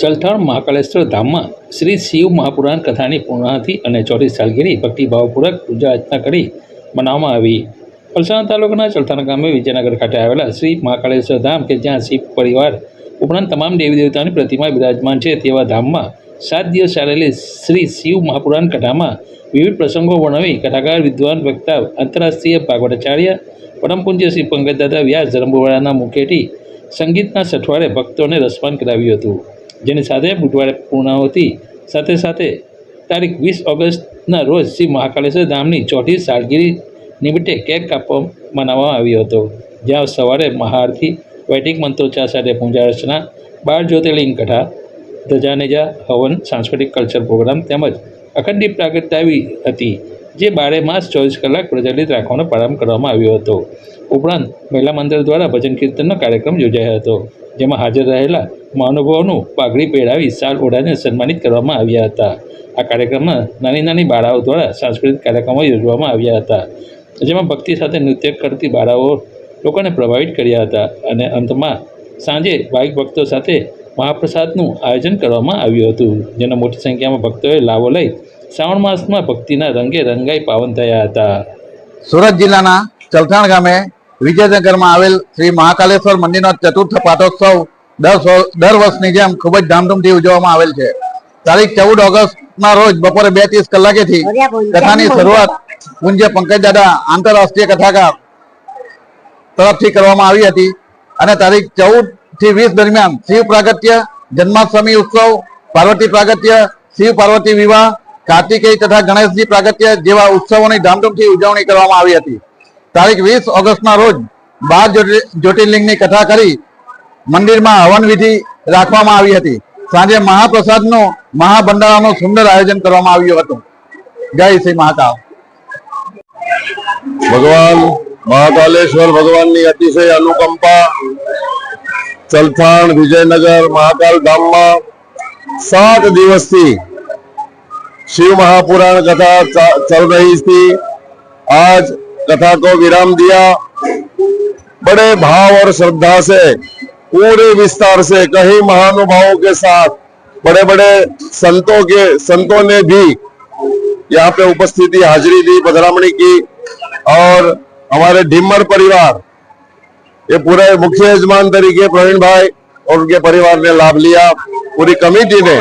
ચલથાણ મહાકાલેશ્વર ધામમાં શ્રી શિવ મહાપુરાણ કથાની પૂર્ણાહતિ અને ચોથી સાલગીરી ભક્તિભાવપૂર્વક પૂજા અર્ચના કરી મનાવવામાં આવી. પલસાણા તાલુકાના ચલથાણ ગામે વિજયનગર ખાતે આવેલા શ્રી મહાકાલેશ્વર ધામ કે જ્યાં શિવ પરિવાર ઉપરાંત તમામ દેવી દેવતાની પ્રતિમા બિરાજમાન છે તેવા ધામમાં સાત દિવસ ચાલેલી શ્રી શિવ મહાપુરાણ કથામાં વિવિધ પ્રસંગો વર્ણવી કથાકાર, વિદ્વાન વક્તા આંતરરાષ્ટ્રીય ભાગવતાચાર્ય પરમપુંજ્ય શ્રી પંકજદાદા વ્યાસ ધર્મવાળાના મુખેથી સંગીતના સઠવાડે ભક્તોને રસપાન કરાવ્યું હતું. જેની સાથે બુધવારે પૂર્ણાહુતિ. સાથે સાથે તારીખ વીસ ઓગસ્ટના રોજ શ્રી મહાકાલેશ્વર ધામની ચોથી સાલગીરી નિમિત્તે કેક કાપવા મનાવવામાં આવ્યો હતો. જ્યાં સવારે મહાઆરતી, વૈદિક મંત્રોચ્ચાર સાથે પૂજા અર્ચના બાર જ્યોતિર્લિંગ કથા ધજાનેજા હવન, સાંસ્કૃતિક કલ્ચર પ્રોગ્રામ તેમજ અખંડિત પ્રાગટ્ય આવી હતી, જે બારે માસ ચોવીસ કલાક પ્રચલિત રાખવાનો પ્રારંભ કરવામાં આવ્યો હતો. ઉપરાંત મહિલા મંદિર દ્વારા ભજન કીર્તનનો કાર્યક્રમ યોજાયો હતો, જેમાં હાજર રહેલા મહાનુભાવોનું પાઘડી પહેરાવી સાલ ઓઢાને સન્માનિત કરવામાં આવ્યા હતા. આ કાર્યક્રમમાં નાની નાની બાળાઓ દ્વારા સાંસ્કૃતિક કાર્યક્રમો યોજવામાં આવ્યા હતા. જેમાં ભક્તિ સાથે નૃત્ય કરતી બાળાઓ લોકોને પ્રભાવિત કર્યા હતા અને અંતમાં સાંજે ભાવિક ભક્તો સાથે મહાપ્રસાદનું આયોજન કરવામાં આવ્યું હતું, જેનો મોટી સંખ્યામાં ભક્તોએ લાભો લઈ શ્રાવણ માસમાં ભક્તિના રંગે રંગાઈ પાવન થયા હતા. સુરત જિલ્લાના ચલથાણ ગામે વિજયનગરમાં આવેલ શ્રી મહાકાલેશ્વર મંદિરનો ચતુર્થ પાટોત્સવ દર દર વર્ષની જેમ ખૂબ જ ધામધૂમથી ઉજવવામાં આવેલ છે. તારીખ ચૌદ ઓગસ્ટના રોજ બપોરે બે ત્રીસ કલાકેથી કથાની શરૂઆત પૂજ્ય પંકજ દાદા આંતરરાષ્ટ્રીય કથાકાર તરફથી કરવામાં આવી હતી અને તારીખ ચૌદથી વીસ દરમિયાન શિવ પ્રાગત્ય જન્માષ્ટમી ઉત્સવ પાર્વતી પ્રાગત્ય શિવ પાર્વતી વિવાહ કાર્તિકેય તથા ગણેશજી પ્રાગત્ય જેવા ઉત્સવોની ધામધૂમથી ઉજવણી કરવામાં આવી હતી. તારીખ વીસ ઓગસ્ટના રોજ બાર જ્યોતિ- જ્યોતિર્લિંગની કથા કરી મંદિરમાં હવન વિધિ રાખવામાં આવી હતી સાંજે મહાપ્રસાદનું મહાભંડારાનું સુંદર આયોજન કરવામાં આવ્યું હતું જય શ્રી મહાકાલ ભગવાન મહાકાલેશ્વર ભગવાનની અતિશય અનુકંપા ચલથાણ વિજયનગર મહાકાલ ધામમાં सात દિવસથી शिव महापुराण कथा चा- चल रही थी आज कथा को विराम दिया बड़े भाव और श्रद्धा से पूरे विस्तार से कई महानुभावों के साथ बड़े बड़े संतों के, संतों ने भी यहाँ पे उपस्थिति हाजिरी दी पधरामणी की, और हमारे ढिम्मर परिवार, ये पूरे मुख्य यजमान तरीके, प्रवीण भाई और उनके परिवार ने लाभ लिया। पूरी कमेटी ने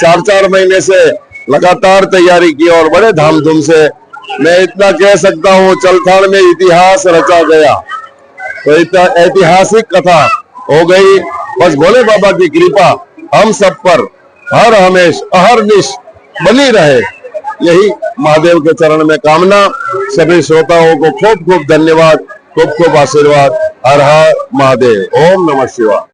चार चार महीने से लगातार तैयारी की और बड़े धामधूम से मैं इतना कह सकता हूँ चलथाण में इतिहास रचा गया। तो ऐतिहासिक कथा हो गई। बस भोले बाबा की कृपा हम सब पर हर हमेश हर निश बनी रहे। यही महादेव के चरण में कामना। सभी श्रोताओं को खूब खूब धन्यवाद, खूब खूब आशीर्वाद। हर हर महादेव। ओम नमः शिवाय।